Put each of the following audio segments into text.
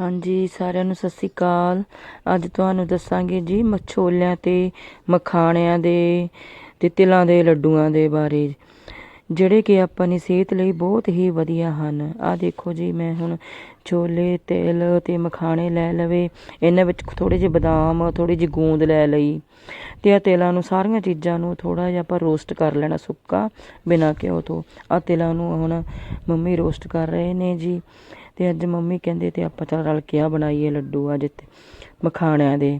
ਹਾਂਜੀ, ਸਾਰਿਆਂ ਨੂੰ ਸਤਿ ਸ੍ਰੀ ਅਕਾਲ। ਅੱਜ ਤੁਹਾਨੂੰ ਦੱਸਾਂਗੇ ਜੀ ਮਛੋਲਿਆਂ ਤੇ, ਮਖਾਣਿਆਂ ਦੇ ਤੇ ਤਿਲਾਂ ਦੇ ਲੱਡੂਆਂ ਦੇ ਬਾਰੇ। ਜਿਹੜੇ ਕਿ ਆਪਣੀ ਸਿਹਤ ਲਈ ਬਹੁਤ ਹੀ ਵਧੀਆ ਹਨ। ਆ ਦੇਖੋ ਜੀ, ਮੈਂ ਹੁਣ ਛੋਲੇ, ਤਿਲ ਤੇ ਮਖਾਣੇ ਲੈ ਲਵੇ। ਇਹਨਾਂ ਵਿੱਚ ਥੋੜੇ ਜਿਹੇ ਬਦਾਮ ਥੋੜੀ ਜਿਹੀ ਗੂੰਦ ਲੈ ਲਈ। ਤੇ ਆ ਤਿਲਾਂ ਨੂੰ, ਸਾਰੀਆਂ ਚੀਜ਼ਾਂ ਨੂੰ ਥੋੜਾ ਜਿਹਾ ਆਪਾਂ ਰੋਸਟ ਕਰ ਲੈਣਾ ਸੁੱਕਾ ਬਿਨਾਂ ਘਿਓ ਤੋਂ। ਆ ਤਿਲਾਂ ਨੂੰ ਹੁਣ ਮੰਮੀ ਰੋਸਟ ਕਰ ਰਹੇ ਨੇ ਜੀ। ਅਤੇ ਅੱਜ ਮੰਮੀ ਕਹਿੰਦੇ ਤੇ ਆਪਾਂ ਚੱਲ ਰਲ ਕੇ ਆ ਬਣਾਈਏ ਲੱਡੂ ਅੱਜ ਤੇ ਮਖਾਣਿਆਂ ਦੇ।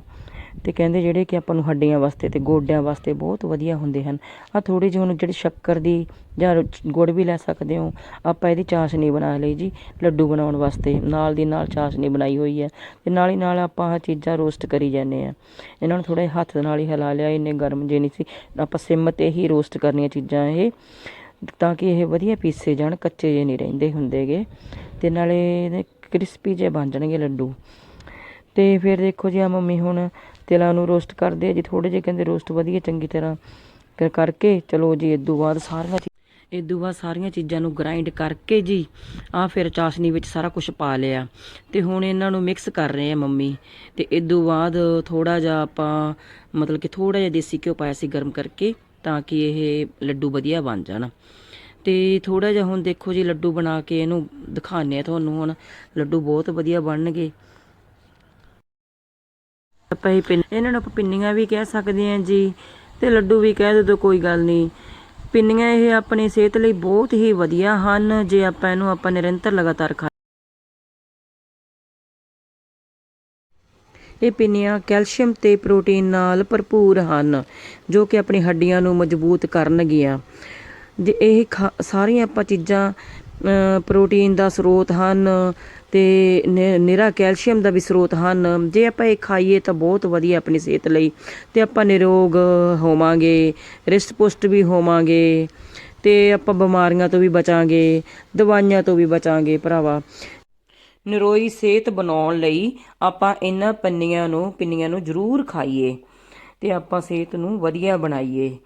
ਅਤੇ ਕਹਿੰਦੇ ਜਿਹੜੇ ਕਿ ਆਪਾਂ ਨੂੰ ਹੱਡੀਆਂ ਵਾਸਤੇ ਅਤੇ ਗੋਡਿਆਂ ਵਾਸਤੇ ਬਹੁਤ ਵਧੀਆ ਹੁੰਦੇ ਹਨ। ਆ ਥੋੜੀ ਜਿਹੀ ਹੁਣ ਜਿਹੜੀ ਸ਼ੱਕਰ ਦੀ ਜਾਂ ਗੁੜ ਵੀ ਲੈ ਸਕਦੇ ਹੋ। ਆਪਾਂ ਇਹਦੀ ਚਾਸ਼ਨੀ ਬਣਾ ਲਈ ਜੀ, ਲੱਡੂ ਬਣਾਉਣ ਵਾਸਤੇ। ਨਾਲ ਦੀ ਨਾਲ ਚਾਸ਼ਨੀ ਬਣਾਈ ਹੋਈ ਹੈ ਅਤੇ ਨਾਲ ਹੀ ਨਾਲ ਆਪਾਂ ਆਹ ਚੀਜ਼ਾਂ ਰੋਸਟ ਕਰੀ ਜਾਂਦੇ ਆ ਇਹਨਾਂ ਨੂੰ ਥੋੜਾ ਹੱਥ ਨਾਲ ਹੀ ਹਿਲਾ ਲਿਆ, ਇੰਨੇ ਗਰਮ ਜੇ ਨਹੀਂ ਸੀ। ਆਪਾਂ ਸਿਮ ਤੇ ਹੀ ਰੋਸਟ ਕਰਨੀਆਂ ਚੀਜ਼ਾਂ ਇਹ, ਤਾਂ ਕਿ ਇਹ ਵਧੀਆ ਪੀਸੇ ਜਾਣ, ਕੱਚੇ ਜੇ ਨਹੀਂ ਰਹਿੰਦੇ ਹੁੰਦੇਗੇ। ਅਤੇ ਨਾਲੇ ਕ੍ਰਿਸਪੀ ਜਿਹੇ ਬਣ ਜਾਣਗੇ ਲੱਡੂ। ਅਤੇ ਫਿਰ ਦੇਖੋ ਜੀ ਆ ਮੰਮੀ ਹੁਣ ਤਿਲਾਂ ਨੂੰ ਰੋਸਟ ਕਰਦੇ ਆ ਜੀ, ਥੋੜ੍ਹੇ ਜਿਹੇ ਕਹਿੰਦੇ ਰੋਸਟ ਵਧੀਆ, ਚੰਗੀ ਤਰ੍ਹਾਂ ਕਰ ਕਰਕੇ ਚਲੋ ਜੀ ਇਦੋਂ ਬਾਅਦ ਸਾਰੀਆਂ ਇਦੋਂ ਬਾਅਦ ਸਾਰੀਆਂ ਚੀਜ਼ਾਂ ਨੂੰ ਗ੍ਰਾਈਂਡ ਕਰਕੇ ਜੀ ਆ ਫਿਰ ਚਾਸ਼ਨੀ ਵਿੱਚ ਸਾਰਾ ਕੁਝ ਪਾ ਲਿਆ। ਤੇ ਹੁਣ ਇਹਨਾਂ ਨੂੰ ਮਿਕਸ ਕਰ ਰਹੇ ਆ ਮੰਮੀ। ਤੇ ਇਦੋਂ ਬਾਅਦ ਥੋੜਾ ਜਿਹਾ ਆਪਾਂ ਮਤਲਬ ਕਿ ਥੋੜਾ ਜਿਹਾ ਦੇਸੀ ਘਿਓ ਪਾਇਆ ਸੀ ਗਰਮ ਕਰਕੇ, ਤਾਂ ਕਿ ਇਹ ਲੱਡੂ ਵਧੀਆ ਬਣ ਜਾਣ। ਤੇ ਥੋੜਾ ਜਿਹਾ ਹੁਣ ਦੇਖੋ ਜੀ ਲੱਡੂ ਬਣਾ ਕੇ ਇਹਨੂੰ ਦਿਖਾਣੇ ਆ ਤੁਹਾਨੂੰ ਹੁਣ। ਲੱਡੂ ਬਹੁਤ ਵਧੀਆ ਬਣਨਗੇ। ਆਪਾਂ ਇਹ ਪਿੰਨ ਇਹਨਾਂ ਨੂੰ ਆਪਾਂ ਪਿੰਨੀਆਂ ਵੀ ਕਹਿ ਸਕਦੇ ਹਾਂ ਜੀ। ਤੇ ਲੱਡੂ ਵੀ ਕਹਿ ਦੋ ਕੋਈ ਗੱਲ ਨਹੀਂ। ਪਿੰਨੀਆਂ ਇਹ ਆਪਣੀ ਸਿਹਤ ਲਈ ਬਹੁਤ ਹੀ ਵਧੀਆ ਹਨ। ਜੇ ਆਪਾਂ ਇਹਨੂੰ ਆਪਾਂ ਨਿਰੰਤਰ ਲਗਾਤਾਰ ਖਾ ਇਹ ਪਿੰਨੀਆਂ ਕੈਲਸ਼ੀਅਮ ਤੇ ਪ੍ਰੋਟੀਨ ਨਾਲ ਭਰਪੂਰ ਹਨ, ਜੋ ਕਿ ਆਪਣੀ ਹੱਡੀਆਂ ਨੂੰ ਮਜ਼ਬੂਤ ਕਰਨਗੀਆਂ। ਜੇ ਇਹ ਖਾ- ਸਾਰੀਆਂ ਆਪਾਂ ਚੀਜ਼ਾਂ ਪ੍ਰੋਟੀਨ ਦਾ ਸਰੋਤ ਹਨ ਤੇ ਨਿ- ਨਿਰਾ ਕੈਲਸ਼ੀਅਮ ਦਾ ਵੀ ਸਰੋਤ ਹਨ। ਜੇ ਆਪਾਂ ਇਹ ਖਾਈਏ ਤਾਂ ਬਹੁਤ ਵਧੀਆ ਆਪਣੀ ਸਿਹਤ ਲਈ। ਤੇ ਆਪਾਂ ਨਿਰੋਗ ਹੋਵਾਂਗੇ, ਰਿਸ਼ਟ ਪੁਸ਼ਟ ਵੀ ਹੋਵਾਂਗੇ, ਤੇ ਆਪਾਂ ਬਿਮਾਰੀਆਂ ਤੋਂ ਵੀ ਬਚਾਂਗੇ, ਦਵਾਈਆਂ ਤੋਂ ਵੀ ਬਚਾਂਗੇ ਭਰਾਵਾ। ਨਿਰੋਈ ਸਿਹਤ ਬਣਾਉਣ ਲਈ ਆਪਾਂ ਇਹਨਾਂ ਪੰਨੀਆਂ ਨੂੰ, ਪਿੰਨੀਆਂ ਨੂੰ ਜ਼ਰੂਰ ਖਾਈਏ ਤੇ ਆਪਾਂ ਸਿਹਤ ਨੂੰ ਵਧੀਆ ਬਣਾਈਏ।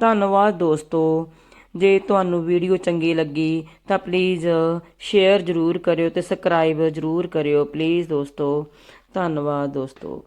ਧੰਨਵਾਦ ਦੋਸਤੋ। ਜੇ ਤੁਹਾਨੂੰ ਵੀਡੀਓ ਚੰਗੀ ਲੱਗੀ ਤਾਂ ਪਲੀਜ਼ ਸ਼ੇਅਰ ਜ਼ਰੂਰ ਕਰਿਓ ਤੇ ਸਬਸਕ੍ਰਾਈਬ ਜ਼ਰੂਰ ਕਰਿਓ। ਪਲੀਜ਼ ਦੋਸਤੋ, ਧੰਨਵਾਦ ਦੋਸਤੋ।